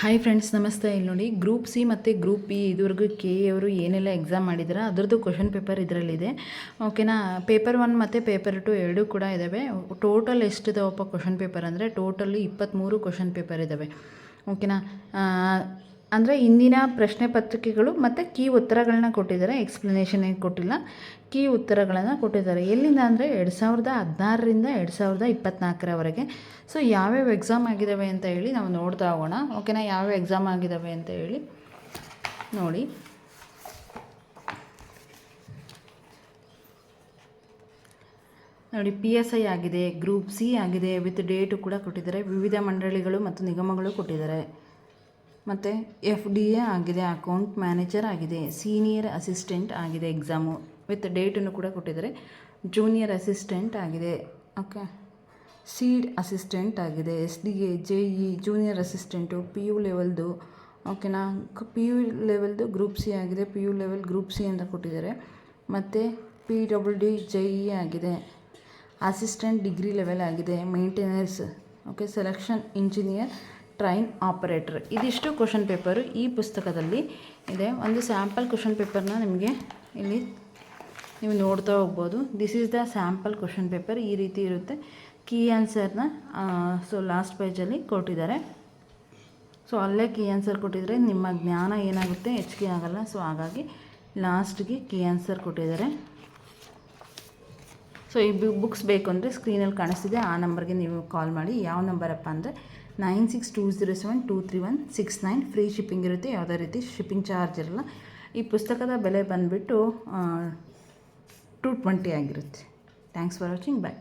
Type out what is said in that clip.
Hi friends ನಮಸ್ತೆ. ಇಲ್ಲಿ ನೋಡಿ ಗ್ರೂಪ್ ಸಿ ಮತ್ತು ಗ್ರೂಪ್ ಬಿ ಇದುವರೆಗೂ ಕೆ ಅವರು ಏನೆಲ್ಲ ಎಕ್ಸಾಮ್ ಮಾಡಿದ್ದಾರೆ ಅದರದ್ದು ಕ್ವಶನ್ ಪೇಪರ್ ಇದರಲ್ಲಿದೆ. ಓಕೆನಾ ಪೇಪರ್ ಒನ್ ಮತ್ತು ಪೇಪರ್ ಟು ಎರಡೂ ಕೂಡ ಇದ್ದಾವೆ ಟೋಟಲ್ ಎಷ್ಟಿದಾವಪ್ಪ ಕ್ವಶನ್ ಪೇಪರ್ ಅಂದರೆ ಟೋಟಲ್ ಇಪ್ಪತ್ತ್ಮೂರು ಕ್ವಶನ್ ಪೇಪರ್ ಇದ್ದಾವೆ ಓಕೆನಾ ಅಂದರೆ ಇಂದಿನ ಪ್ರಶ್ನೆ ಪತ್ರಿಕೆಗಳು ಮತ್ತು ಕೀ ಉತ್ತರಗಳನ್ನ ಕೊಟ್ಟಿದ್ದಾರೆ ಎಕ್ಸ್ಪ್ಲನೇಷನ್ ಏನು ಕೊಟ್ಟಿಲ್ಲ, ಕೀ ಉತ್ತರಗಳನ್ನು ಕೊಟ್ಟಿದ್ದಾರೆ. ಎಲ್ಲಿಂದ ಅಂದರೆ ಎರಡು ಸಾವಿರದ ಹದಿನಾರರಿಂದ ಎರಡು ಸಾವಿರದ ಇಪ್ಪತ್ತ್ನಾಲ್ಕರವರೆಗೆ ಸೊ ಯಾವ್ಯಾವ ಎಕ್ಸಾಮ್ ಆಗಿದ್ದಾವೆ ಅಂತ ಹೇಳಿ ನಾವು ನೋಡ್ತಾ ಹೋಗೋಣ. ಓಕೆನಾ ಯಾವ್ಯಾವ ಎಕ್ಸಾಮ್ ಆಗಿದ್ದಾವೆ ಅಂತ ಹೇಳಿ ನೋಡಿ. ನೋಡಿ ಪಿ ಎಸ್ ಐ ಆಗಿದೆ ಗ್ರೂಪ್ ಸಿ ಆಗಿದೆ ವಿತ್ ಡೇಟು ಕೂಡ ಕೊಟ್ಟಿದ್ದಾರೆ, ವಿವಿಧ ಮಂಡಳಿಗಳು ಮತ್ತು ನಿಗಮಗಳು ಕೊಟ್ಟಿದ್ದಾರೆ. ಮತ್ತು ಎಫ್ ಡಿ ಎ ಆಗಿದೆ ಅಕೌಂಟ್ ಮ್ಯಾನೇಜರ್ ಆಗಿದೆ ಸೀನಿಯರ್ ಅಸಿಸ್ಟೆಂಟ್ ಆಗಿದೆ ಎಕ್ಸಾಮು ವಿತ್ ಡೇಟನ್ನು ಕೂಡ ಕೊಟ್ಟಿದ್ದಾರೆ. ಜೂನಿಯರ್ ಅಸಿಸ್ಟೆಂಟ್ ಆಗಿದೆ. ಓಕೆ ಸೀಡ್ ಅಸಿಸ್ಟೆಂಟ್ ಆಗಿದೆ. S D A J E junior assistant P U ಲೆವೆಲ್ದು ಓಕೆನಾ ಪಿ ಯು ಲೆವೆಲ್ದು ಗ್ರೂಪ್ ಸಿ ಆಗಿದೆ. P U level group C ಅಂತ ಕೊಟ್ಟಿದ್ದಾರೆ. ಮತ್ತು P W D J E ಆಗಿದೆ. ಅಸಿಸ್ಟೆಂಟ್ ಡಿಗ್ರಿ ಲೆವೆಲ್ ಆಗಿದೆ. Maintenance okay selection engineer train operator. ಇದಿಷ್ಟು question paper ಈ ಪುಸ್ತಕದಲ್ಲಿ ಇದೆ. ಒಂದು ಸ್ಯಾಂಪಲ್ ಕ್ವಶನ್ ಪೇಪರ್ನ ನಿಮಗೆ ಇಲ್ಲಿ ನೀವು ನೋಡ್ತಾ ಹೋಗ್ಬೋದು. This is the sample question paper ಈ ರೀತಿ ಇರುತ್ತೆ. ಕೀ ಆನ್ಸರ್ನ ಸೊ ಲಾಸ್ಟ್ ಪೇಜಲ್ಲಿ ಕೊಟ್ಟಿದ್ದಾರೆ. ಸೊ ಅಲ್ಲೇ ಕೀ ಆನ್ಸರ್ ಕೊಟ್ಟಿದ್ದರೆ ನಿಮ್ಮ ಜ್ಞಾನ ಏನಾಗುತ್ತೆ? ಹೆಚ್ಚಿಗೆ ಆಗೋಲ್ಲ. ಸೊ ಹಾಗಾಗಿ ಲಾಸ್ಟ್ಗೆ ಕೀ ಆನ್ಸರ್ ಕೊಟ್ಟಿದ್ದಾರೆ. ಸೊ ಈ ಬುಕ್ಸ್ ಬೇಕು ಅಂದರೆ ಸ್ಕ್ರೀನಲ್ಲಿ ಕಾಣಿಸ್ತಿದೆ. ಆ ನಂಬರ್ಗೆ ನೀವು ಕಾಲ್ ಮಾಡಿ. ಯಾವ ನಂಬರಪ್ಪ ಅಂದರೆ nine six two zero seven two three one six nine free shipping ಇರುತ್ತೆ. ಯಾವುದೇ ರೀತಿ ಶಿಪ್ಪಿಂಗ್ ಚಾರ್ಜ್ ಇರಲ್ಲ. ಈ ಪುಸ್ತಕದ ಬೆಲೆ ಬಂದುಬಿಟ್ಟು ಟೂ ಟ್ವೆಂಟಿ ಆಗಿರುತ್ತೆ. Thanks for watching bye